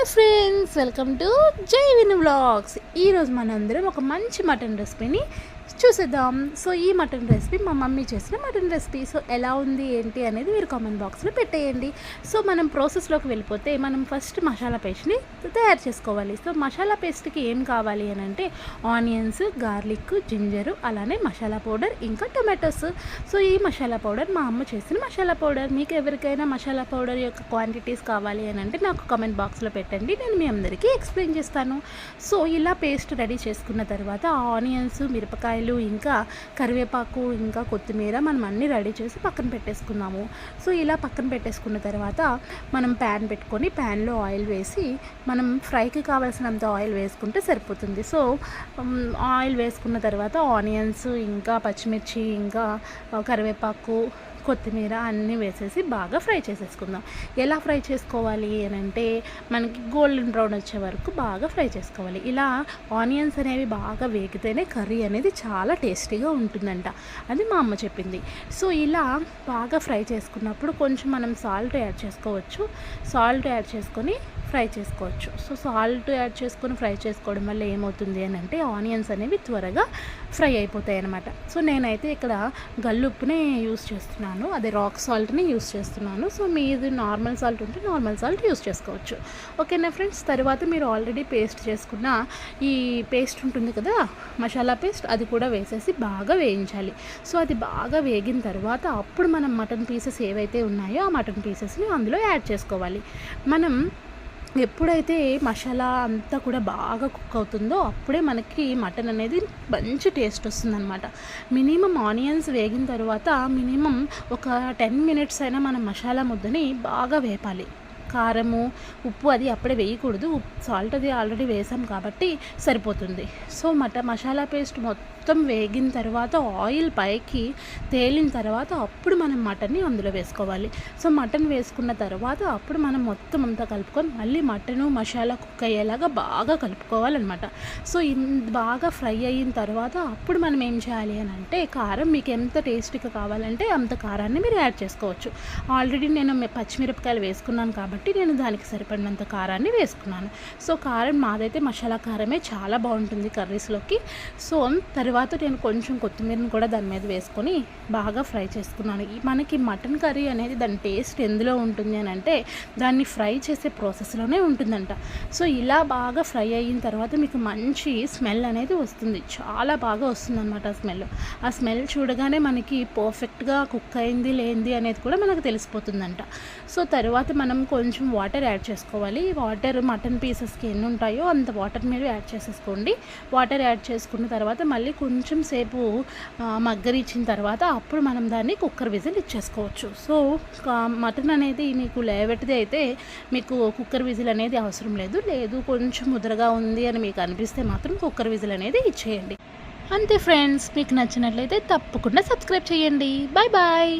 Hello friends welcome to Jai Win vlogs. ఈరోజు మనందరం ఒక మంచి మటన్ రెసిపీని చూసేద్దాం. సో ఈ మటన్ రెసిపీ మా మమ్మీ చేసిన మటన్ రెసిపీ. సో ఎలా ఉంది ఏంటి అనేది మీరు కామెంట్ బాక్స్లో పెట్టేయండి. సో మనం ప్రాసెస్లోకి వెళ్ళిపోతే మనం ఫస్ట్ మసాలా పేస్ట్ని తయారు చేసుకోవాలి. సో మసాలా పేస్ట్కి ఏం కావాలి అని అంటే ఆనియన్స్ గార్లిక్ జింజరు అలానే మసాలా పౌడర్ ఇంకా టొమాటోస్. సో ఈ మసాలా పౌడర్ మా అమ్మ చేసిన మసాలా పౌడర్. మీకు ఎవరికైనా మసాలా పౌడర్ యొక్క క్వాంటిటీస్ కావాలి అని అంటే నాకు కామెంట్ బాక్స్లో పెట్టండి. నేను మీ అందరికీ ఎక్స్ప్లెయిన్ చేస్తాను. సో ఇలా పేస్ట్ రెడీ చేసుకున్న తర్వాత ఆనియన్స్ మిరపకాయ ఉల్లిపాయలు ఇంకా కరివేపాకు ఇంకా కొత్తిమీర మనం అన్నీ రెడీ చేసి పక్కన పెట్టేసుకున్నాము. సో ఇలా పక్కన పెట్టేసుకున్న తర్వాత మనం ప్యాన్ పెట్టుకొని ప్యాన్లో ఆయిల్ వేసి మనం ఫ్రైకి కావాల్సినంత ఆయిల్ వేసుకుంటే సరిపోతుంది. సో ఆయిల్ వేసుకున్న తర్వాత ఆనియన్స్ ఇంకా పచ్చిమిర్చి ఇంకా కరివేపాకు కొత్తిమీర అన్నీ వేసేసి బాగా ఫ్రై చేసేసుకుందాం. ఎలా ఫ్రై చేసుకోవాలి అని అంటే మనకి గోల్డెన్ బ్రౌన్ వచ్చే వరకు బాగా ఫ్రై చేసుకోవాలి. ఇలా ఆనియన్స్ అనేవి బాగా వేగితేనే కర్రీ అనేది చాలా టేస్టీగా ఉంటుందంట. అది మా అమ్మ చెప్పింది. సో ఇలా బాగా ఫ్రై చేసుకున్నప్పుడు కొంచెం మనం సాల్ట్ యాడ్ చేసుకోవచ్చు. సాల్ట్ యాడ్ చేసుకొని ఫ్రై చేసుకోవచ్చు. సో సాల్ట్ యాడ్ చేసుకొని ఫ్రై చేసుకోవడం వల్ల ఏమవుతుంది అని అంటే ఆనియన్స్ అనేవి త్వరగా ఫ్రై అయిపోతాయి అనమాట సో నేనైతే ఇక్కడ గల్లుప్పునే యూస్ చేస్తున్నాను. అదే రాక్ సాల్ట్ని యూస్ చేస్తున్నాను. సో మీది నార్మల్ సాల్ట్ ఉంటే నార్మల్ సాల్ట్ యూస్ చేసుకోవచ్చు. ఓకేనా ఫ్రెండ్స్? తర్వాత మీరు ఆల్రెడీ పేస్ట్ చేసుకున్న ఈ పేస్ట్ ఉంటుంది కదా మసాలా పేస్ట్ అది కూడా వేసేసి బాగా వేయించాలి. సో అది బాగా వేగిన తర్వాత అప్పుడు మనం మటన్ పీసెస్ ఏవైతే ఉన్నాయో ఆ మటన్ పీసెస్ని అందులో యాడ్ చేసుకోవాలి. మనం ఎప్పుడైతే మసాలా అంతా కూడా బాగా కుక్ అవుతుందో అప్పుడే మనకి మటన్ అనేది మంచి టేస్ట్ వస్తుందన్నమాట. మినిమం ఆనియన్స్ వేగిన తర్వాత మినిమం ఒక టెన్ మినిట్స్ అయినా మనం మసాలా ముద్దని బాగా వేపాలి. కారము ఉప్పు అది అప్పుడే వేయకూడదు. సాల్ట్ అది ఆల్రెడీ వేసాం కాబట్టి సరిపోతుంది. సో మట మసాలా పేస్ట్ మొత్తం వేగిన తర్వాత ఆయిల్ పైకి తేలిన తర్వాత అప్పుడు మనం మటన్ని అందులో వేసుకోవాలి. సో మటన్ వేసుకున్న తర్వాత అప్పుడు మనం మొత్తం అంతా కలుపుకొని మళ్ళీ మటను మసాలా కుక్ అయ్యేలాగా బాగా కలుపుకోవాలన్నమాట. సో ఇన్ బాగా ఫ్రై అయిన తర్వాత అప్పుడు మనం ఏం చేయాలి అని అంటే కారం మీకు ఎంత టేస్టీగా కావాలంటే అంత కారాన్ని మీరు యాడ్ చేసుకోవచ్చు. ఆల్రెడీ నేను పచ్చిమిరపకాయలు వేసుకున్నాను కాబట్టి నేను దానికి సరిపడినంత కారాన్ని వేసుకున్నాను. సో కారం మాదైతే మసాలా కారమే చాలా బాగుంటుంది కర్రీస్లోకి. సో తర్వాత నేను కొంచెం కొత్తిమీరని కూడా దాని మీద వేసుకొని బాగా ఫ్రై చేసుకున్నాను. మనకి మటన్ కర్రీ అనేది దాని టేస్ట్ ఎందులో ఉంటుంది అని అంటే దాన్ని ఫ్రై చేసే ప్రాసెస్లోనే ఉంటుందంట. సో ఇలా బాగా ఫ్రై అయిన తర్వాత మీకు మంచి స్మెల్ అనేది వస్తుంది. చాలా బాగా వస్తుంది అనమాట ఆ స్మెల్. ఆ స్మెల్ చూడగానే మనకి పర్ఫెక్ట్గా కుక్ అయింది లేనిది అనేది కూడా మనకు తెలిసిపోతుందంట. సో తర్వాత మనం కొంచెం కొంచెం వాటర్ యాడ్ చేసుకోవాలి. వాటర్ మటన్ పీసెస్కి ఎన్ని ఉంటాయో అంత వాటర్ మీరు యాడ్ చేసేసుకోండి. వాటర్ యాడ్ చేసుకున్న తర్వాత మళ్ళీ కొంచెం సేపు మగ్గరిచ్చిన తర్వాత అప్పుడు మనం దాన్ని కుక్కర్ విజిల్ ఇచ్చేసుకోవచ్చు. సో మటన్ అనేది మీకు లేవెట్టిది అయితే మీకు కుక్కర్ విజిల్ అనేది అవసరం లేదు. లేదు కొంచెం ముద్రగా ఉంది అని మీకు అనిపిస్తే మాత్రం కుక్కర్ విజిల్ అనేది ఇచ్చేయండి. అంతే ఫ్రెండ్స్ మీకు నచ్చినట్లయితే తప్పకుండా సబ్స్క్రైబ్ చేయండి. Bye bye